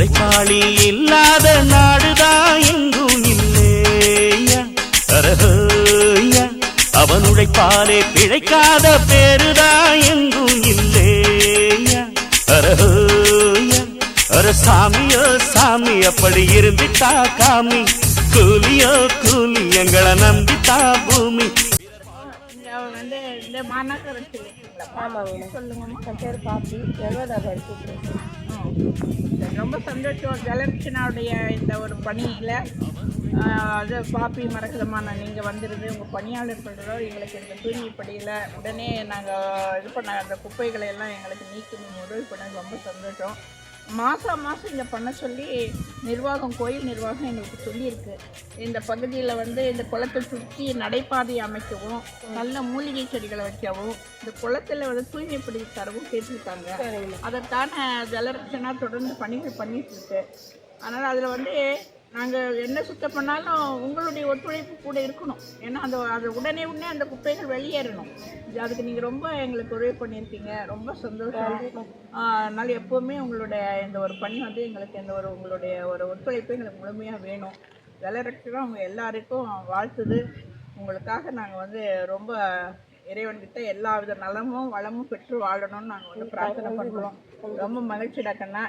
உழைப்பாளி இல்லாத நாடுதான் எங்கும் இல்லையா? அரஹோயா அவன் உழைப்பாலே பிழைக்காத பேருதான் எங்கும் இல்லையா? அரஹோயா அர சாமியோ சாமி அப்படி இருந்துட்டா காமி. கூலியோ கூலி எங்களை நம்பித்தா பூமி. வந்து இந்த மாநகர இல்லைங்களா ஆமாங்க சொல்லுங்கம்மா என் பேர் பாப்பி. சரி, ரொம்ப சந்தோஷம். ஜலரட்சனாவுடைய இந்த ஒரு பணியில் அது பாப்பி மரகதமான நீங்கள் வந்துருந்து உங்கள் பணியாளர்களோட எங்களுக்கு இந்த தூய்மை பணியில் உடனே நாங்கள் இது பண்ண அந்த குப்பைகளை எல்லாம் எங்களுக்கு நீக்கி நீங்கள் உதவி பண்ணது ரொம்ப சந்தோஷம். மாதம் மாதம் இதை பண்ண சொல்லி நிர்வாகம் கோயில் நிர்வாகம் எங்களுக்கு சொல்லியிருக்கு. இந்த பகுதியில் வந்து இந்த குளத்தை சுற்றி நடைபாதை அமைக்கவும் நல்ல மூலிகை செடிகளை வைக்கவும் இந்த குளத்தில் வந்து தூய்மைப்படுத்தி தரவும் கேட்டிருக்காங்க. அதைத்தானே ஜலரட்சணா தொடர்ந்து பணிகள் பண்ணிட்டு இருக்கு. அதனால் அதில் வந்து நாங்கள் என்ன சுத்தம் பண்ணாலும் உங்களுடைய ஒத்துழைப்பு கூட இருக்கணும். ஏன்னா அந்த அது உடனே உடனே அந்த குப்பைகள் வெளியேறணும். அதுக்கு நீங்கள் ரொம்ப எங்களுக்கு உதவி பண்ணியிருக்கீங்க. ரொம்ப சந்தோஷம். ஆஹ் அதனால எப்போவுமே உங்களுடைய இந்த ஒரு பணி வந்து எங்களுக்கு இந்த ஒரு உங்களுடைய ஒரு ஒத்துழைப்பு எங்களுக்கு முழுமையாக வேணும். விளையாட்டுலாம் அவங்க எல்லாருக்கும் வாழ்த்துது. உங்களுக்காக நாங்கள் வந்து ரொம்ப இறைவன்கிட்ட எல்லா வித நலமும் வளமும் பெற்று வாழணும்னு நாங்கள் வந்து பிரார்த்தனை பண்ணுறோம் ரொம்ப மகிழ்ச்சி டாக்கண்ணா